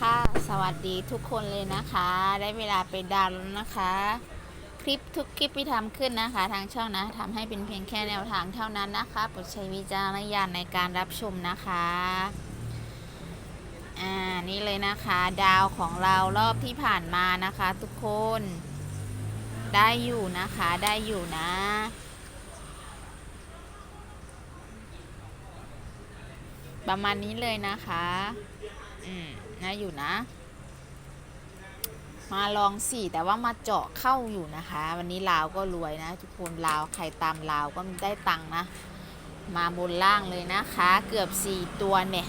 ค่ะสวัสดีทุกคนเลยนะคะ ได้เวลาไปดาวน์แล้วนะคะ คลิปทุกคลิปที่ทำขึ้นนะคะ ทางช่องนะทำให้เป็นเพียงแค่แนวทางเท่านั้นนะคะโปรดใช้วิจารณญาณในการรับชมนะคะอ่านี่เลยนะคะ ดาวของเรารอบที่ผ่านมานะคะ ทุกคนได้อยู่นะคะได้อยู่นะประมาณนี้เลยนะคะ อืมนะอยู่นะ มาลองสี่แต่ว่ามาเจาะเข้าอยู่นะคะ วันนี้ลาวก็รวยนะ ทุกคนลาวใครตามลาวก็ได้ตังค์นะ มาบนล่างเลยนะคะ เกือบสี่ตัวเนี่ย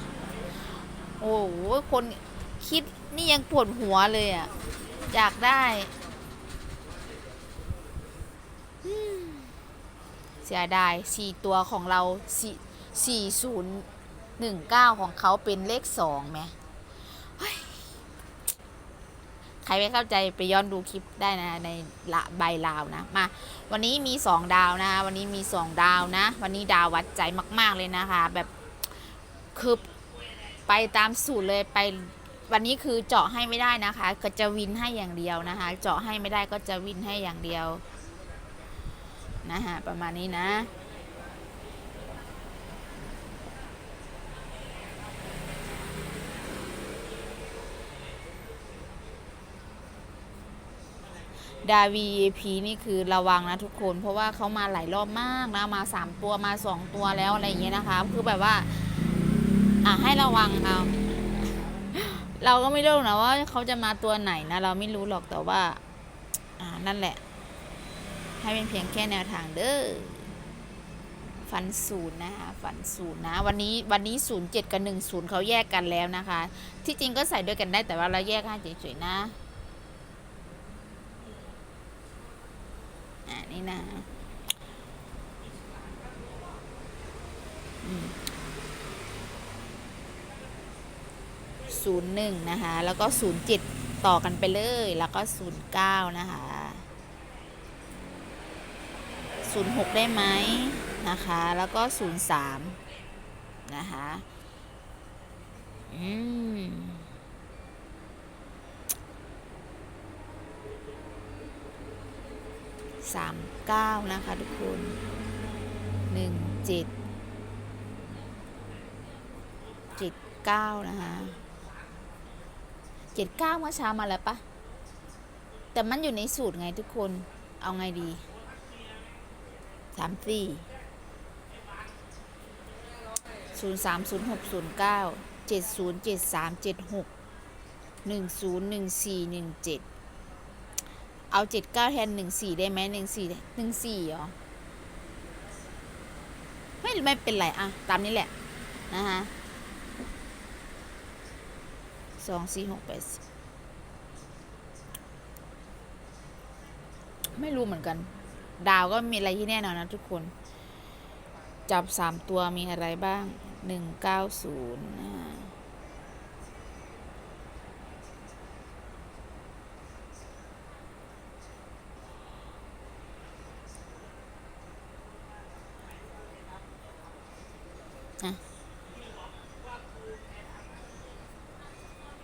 โอ้โหคนคิดนี่ยังปวดหัวเลยอะ่ะ อยากได้เสียดายสี่ตัวของเราสี่สี่ศูนย์หนึ่งเก้าของเขาเป็นเลขสองไหม ใครไม่เข้าใจไปย้อนดูคลิปได้นะในละใบลาวนะมาวันนี้มีสองดาวนะ วันนี้มีสองดาวนะ วันนี้ดาววัดใจมาก ๆเลยนะคะ แบบคือไปตามสูตรเลยไปวันนี้คือเจาะให้ไม่ได้นะคะ ก็จะวินให้อย่างเดียวนะคะ เจาะให้ไม่ได้ก็จะวินให้อย่างเดียวนะคะประมาณนี้นะ ดาวีพี นี่คือระวังนะทุกคน เพราะว่าเขามาหลายรอบมากนะ มาสามตัวมาสองตัวแล้วอะไรอย่างเงี้ยนะคะ คือแบบว่า อะให้ระวังเอาเราก็ไม่รู้นะว่าเขาจะมาตัวไหนนะ เราไม่รู้หรอกแต่ว่า อ่านั่นแหละ ให้เป็นเพียงแค่แนวทางเด้อฟันศูนย์นะคะฟันศูนย์นะ วันนี้วันนี้ศูนย์เจ็ดกับหนึ่งศูนย์เขาแยกกันแล้วนะคะ ที่จริงก็ใส่ด้วยกันได้แต่ว่าเราแยกให้เฉยๆนะ อ่า นี่นะศูนย์หนึ่งนะคะ แล้วก็ศูนย์เจ็ดต่อกันไปเลย แล้วก็ศูนย์เก้านะคะศูนย์หกได้ไหมนะคะ แล้วก็ศูนย์สามนะคะ อืม 39 นะคะทุกคน 17 79 นะคะ 79 เมื่อเช้ามาแล้วปะ แต่มันอยู่ในสูตรไงทุกคน เอาไงดี 34 030609 707376 101417 เอาเจ็ดเก้าแทนหนึ่งสี่ได้ไหมหนึ่งสี่หนึ่งสี่เหรอไม่ไม่เป็นไรอะตามนี้แหละนะคะสองสี่หกแปดสิไม่รู้เหมือนกัน ดาวก็มีอะไรที่แน่นอนนะทุกคน จับสามตัวมีอะไรบ้างหนึ่งเก้าศูนย์นะ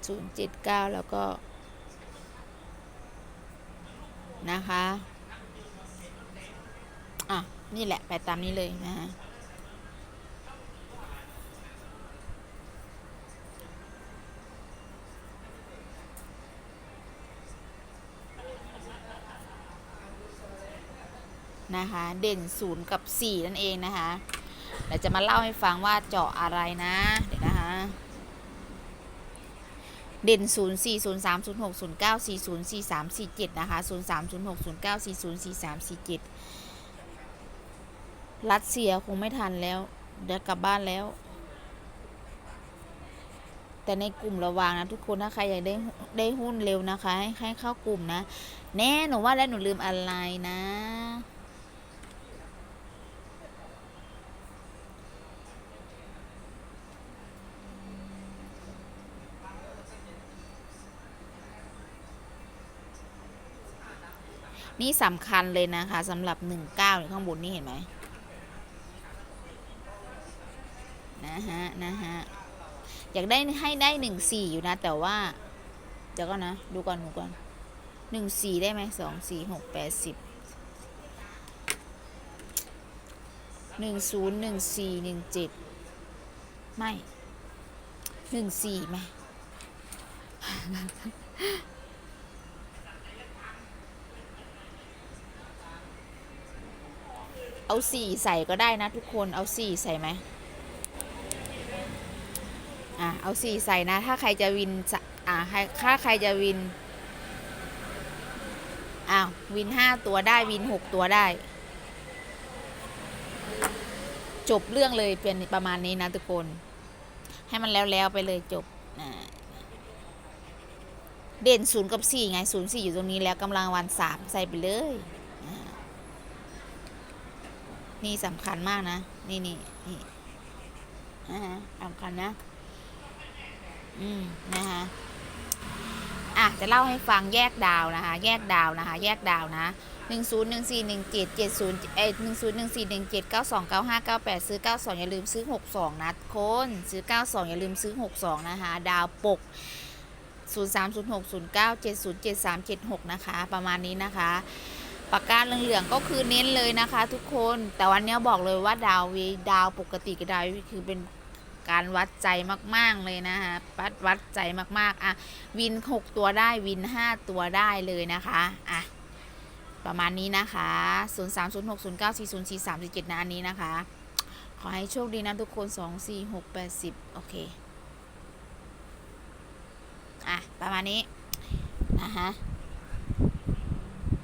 ศูนย์เจ็ดเก้าแล้วก็ นะคะ อะ นี่แหละ ไปตามนี้เลยนะฮะนะคะ เด่นศูนย์กับสี่นั่นเองนะคะ ดี๋ยวจะมาเล่าให้ฟังว่าเจาะอะไรนะ เดี๋ยวนะคะ เด่นศูนย์สี่ศูนย์สามศูนย์หกศูนย์เก้าสี่ศูนย์สี่สามสี่เจ็ดนะคะศูนย์สามศูนย์หกศูนย์เก้าสี่ศูนย์สี่สามสี่เจ็ดรัสเซียคงไม่ทันแล้ว เดี๋ยวกลับบ้านแล้ว แต่ในกลุ่มระวังนะทุกคน ถ้าใครอยากได้ได้หุ้นเร็วนะคะ ให้ให้เข้ากลุ่มนะ แน่หนูว่าแล้วหนูลืมอะไรนะ นี่สำคัญเลยนะคะสำหรับ 19อยู่ข้างบนนี่เห็นไหมนะฮะนะฮะอยากได้ให้ได้หนึ่งสี่อยู่นะ แต่ว่าเดี๋ยวก่อนนะ ดูก่อนดูก่อนหนึ่งสี่ได้ไหมสองสี่หกแปดสิบหนึ่งศูนย์หนึ่งสี่หนึ่งเจ็ดไม่หนึ่งสี่ไหม เอาสี่ใส่ก็ได้นะทุกคนเอาสี่ใส่ไหมอะเอาสี่ใส่นะ ถ้าใครจะวินสะอะถ้าใครจะวินอ้าววินห้าตัวได้วินหกตัวได้ จบเรื่องเลยเป็นประมาณนี้นะทุกคน ให้มันแล้วแล้วๆไปเลยจบเด่นศูนย์กับสี่ไงศูนย์สี่อยู่ตรงนี้แล้วกำลังวันสามใส่ไปเลย นี่สำคัญมากนะ นี่นี่นี่อ่าฮะสำคัญนะ อืมนะคะอะจะเล่าให้ฟังแยกดาวนะคะ แยกดาวนะคะ แยกดาวนะหนึ่งศูนย์หนึ่งสี่หนึ่งเจ็ดเจ็ดศูนย์เอ้หนึ่งศูนย์หนึ่งสี่หนึ่งเจ็ดเก้าสองเก้าห้าเก้าแปดซื้อเก้าสองอย่าลืมซื้อหกสองนะคน ซื้อเก้าสองอย่าลืมซื้อหกสองนะคะ ดาวปกศูนย์สามศูนย์หกศูนย์เก้าเจ็ดศูนย์เจ็ดสามเจ็ดหกนะคะ ประมาณนี้นะคะ ปากกาเหลืองๆก็คือเน้นเลยนะคะ ทุกคนแต่วันนี้บอกเลยว่าดาววีดาวปกติกับดาววีคือเป็นการวัดใจมากๆเลยนะคะวัดวัดใจมากๆอะวิน 6 ตัวได้วิน 5 ตัวได้เลยนะคะอะประมาณนี้นะคะ 0 3 0 6 0 9 4 0 4 3 4 7นะอันนี้นะคะ ขอให้โชคดีนะทุกคน 2 4 6 8 10 โอเค อะ ประมาณนี้ นะคะ